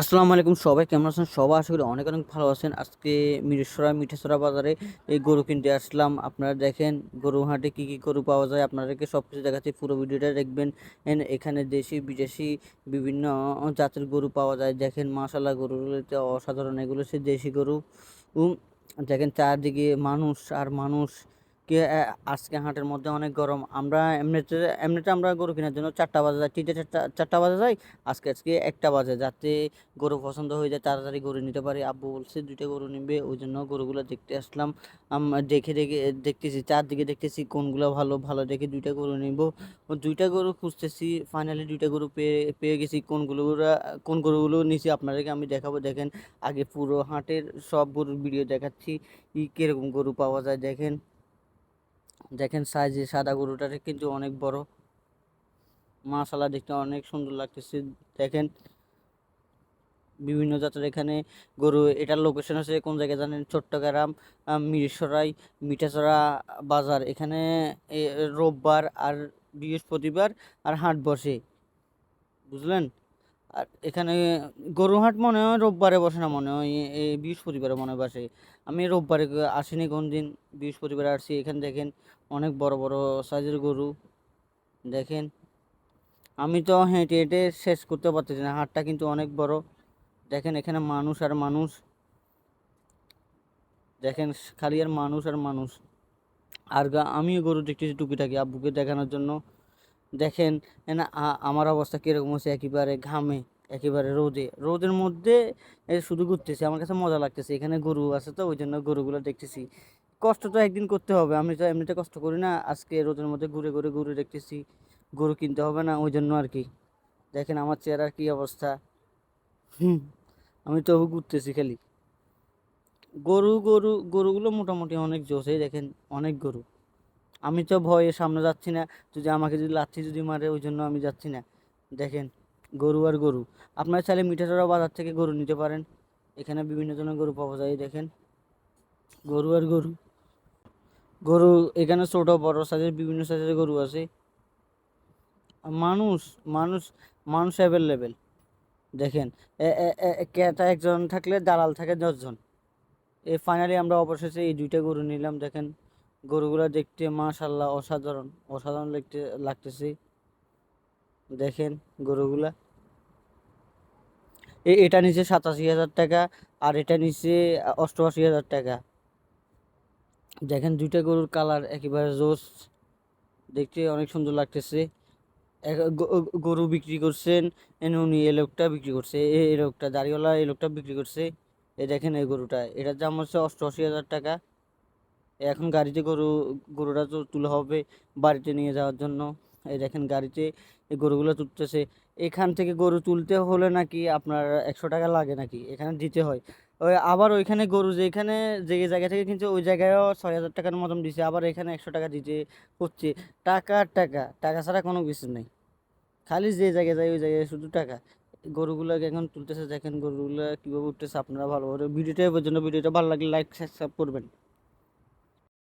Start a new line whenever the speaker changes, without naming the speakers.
আসসালামু আলাইকুম সবাই, কেমন আছেন? সবাই আশা করি অনেক অনেক ভালো আছেন। আজকে মিরেশ্বরা, মিঠেশ্বরা বাজারে এই গরু কিনতে আসলাম। আপনারা দেখেন গরু হাটে কী কী গরু পাওয়া যায়। আপনাদেরকে সব কিছু দেখাচ্ছি। পুরো ভিডিওটা দেখবেন। এখানে দেশি, বিদেশি, বিভিন্ন জাতের গরু পাওয়া যায়। দেখেন মাশাল্লাহ গরুগুলোতে অসাধারণ। এগুলো সে দেশি গরু। দেখেন, চারদিকে মানুষ আর মানুষ। কে আজকে হাটের মধ্যে অনেক গরম। আমরা এমনিতে এমনিতে আমরা গরু কেনার জন্য চারটা বাজে যাই তিনটে, চারটা চারটা বাজে যাই আজকে আজকে একটা বাজে। যাতে গরু পছন্দ হয়ে যায়, তাড়াতাড়ি গরু নিতে পারি। আব্বু বলছে, দুইটা গরু নিবে। ওই জন্য গরুগুলো দেখতে আসলাম। দেখে দেখে, দেখতেছি, চারদিকে দেখতেছি কোনগুলো ভালো ভালো দেখে দুইটা গরু নিব। দুইটা গরু খুঁজতেছি ফাইনালি দুইটা গরু পেয়ে পেয়ে গেছি। কোন কোনগুলো, কোন গরুগুলো নিছি আপনাদেরকে আমি দেখাবো। দেখেন, আগে পুরো হাটের সব গরুর ভিডিও দেখাচ্ছি কীরকম গরু পাওয়া যায়, দেখেন। দেখেন সাইজে সাদা গরুটার কিন্তু অনেক বড়। মাশাল্লাহ দেখতে অনেক সুন্দর লাগতেছে। দেখেন, বিভিন্ন জাতের এখানে গরু, এটার লোকেশন আছে কোন জায়গায় জানেন? চট্টগ্রাম মিরসরাই মিঠাচড়া বাজার। এখানে রোববার আর বৃহস্পতিবার আর হাট বসে। বুঝলেন? আর এখানে গরু হাট মনে হয় রোববারে বসে না, মনে হয় এই বৃহস্পতিবারে মনে হয় বসে। আমি রোববারে আসিনি কোন দিন বৃহস্পতিবারে আসছি। এখানে দেখেন অনেক বড় বড় সাইজের গরু। দেখেন, আমি তো হেঁটে হেঁটে শেষ করতে পারতেছি না। হাটটা কিন্তু অনেক বড়। দেখেন এখানে মানুষ আর মানুষ। দেখেন, খালি আর মানুষ আর মানুষ। আর আমিও গরু দেখতেছি টুকিটাকি আব্বুকে দেখানোর জন্য। দেখেন আমার অবস্থা কীরকম হচ্ছে? একেবারে ঘামে, একেবারে রোদে। রোদের মধ্যে শুধু ঘুরতেছি, আমার কাছে মজা লাগতেছে। এখানে গরু আছে তো ওই জন্য গরুগুলো দেখতেছি। কষ্ট তো একদিন করতে হবে, আমি তো এমনিতে কষ্ট করি না। আজকে রোদের মধ্যে ঘুরে ঘুরে ঘুরে দেখতেছি, গরু কিনতে হবে না ওই জন্য আর কি দেখেন আমার চেহারার কী অবস্থা। আমি তবু ঘুরতেছি খালি। গরু গরু, গরুগুলো মোটামুটি অনেক জোশ দেখেন, অনেক গরু। আমি তো ভয়ে সামনে যাচ্ছি না। যদি আমাকে যদি লাথি যদি মারে, ওই জন্য আমি যাচ্ছি না। দেখেন, গরু আর গরু। আপনারা চাইলে মিঠাচড়া বাজার থেকে গরু নিতে পারেন। এখানে বিভিন্ন ধরনের গরু পাওয়া যায়, দেখেন। গরু আর গরু। গরু এখানে ছোট, বড় সাইজের, বিভিন্ন সাইজের গরু আছে। মানুষ মানুষ মানুষ অ্যাভেলেবেল দেখেন ক্রেতা একজন থাকলে দালাল থাকে দশজন। এ ফাইনালি আমরা অবশেষে এই দুইটা গরু নিলাম, দেখেন। গরুগুলো দেখতে মাশাল্লাহ অসাধারণ অসাধারণ দেখতে লাগতেছে। দেখেন গরুগুলা। এ, এটা নিচে সাতাশি হাজার টাকা, আর এটা নিচে অষ্টআশি হাজার টাকা। দেখেন দুইটা গরুর কালার একেবারে জোস। দেখতে অনেক সুন্দর লাগতেছে। গরু বিক্রি করছেন উনি এই লোকটা বিক্রি করছে, এ এই লোকটা, দাড়িওয়ালা এই লোকটা বিক্রি করছে। এ দেখেন এই গরুটা, এটার দাম হচ্ছে অষ্টআশি হাজার টাকা। এখন গাড়িতে গরু গরুটা তো তুলে হবে বাড়িতে নিয়ে যাওয়ার জন্য। এই দেখেন গাড়িতে এই গরুগুলো তুলতেছে। এখান থেকে গরু তুলতে হলে নাকি আপনার একশো টাকা লাগে নাকি? এখানে দিতে হয়। ওই আবার ওইখানে গরু যেখানে, যে জায়গা থেকে কিনছে ওই জায়গায়ও ছয় হাজার টাকার মতন দিছে। আবার এখানে একশো টাকা দিতে হচ্ছে। টাকা টাকা টাকা ছাড়া কোনো কিছু নেই। খালি যে জায়গায় যায় ওই জায়গায় শুধু টাকা। গরুগুলোকে এখন তুলতেছে। দেখেন গরুগুলো কীভাবে উঠতেছে। আপনারা ভালো করে ভিডিওটা জন্য ভিডিওটা ভালো লাগলে লাইক সাবস্ক্রাইব করবেন।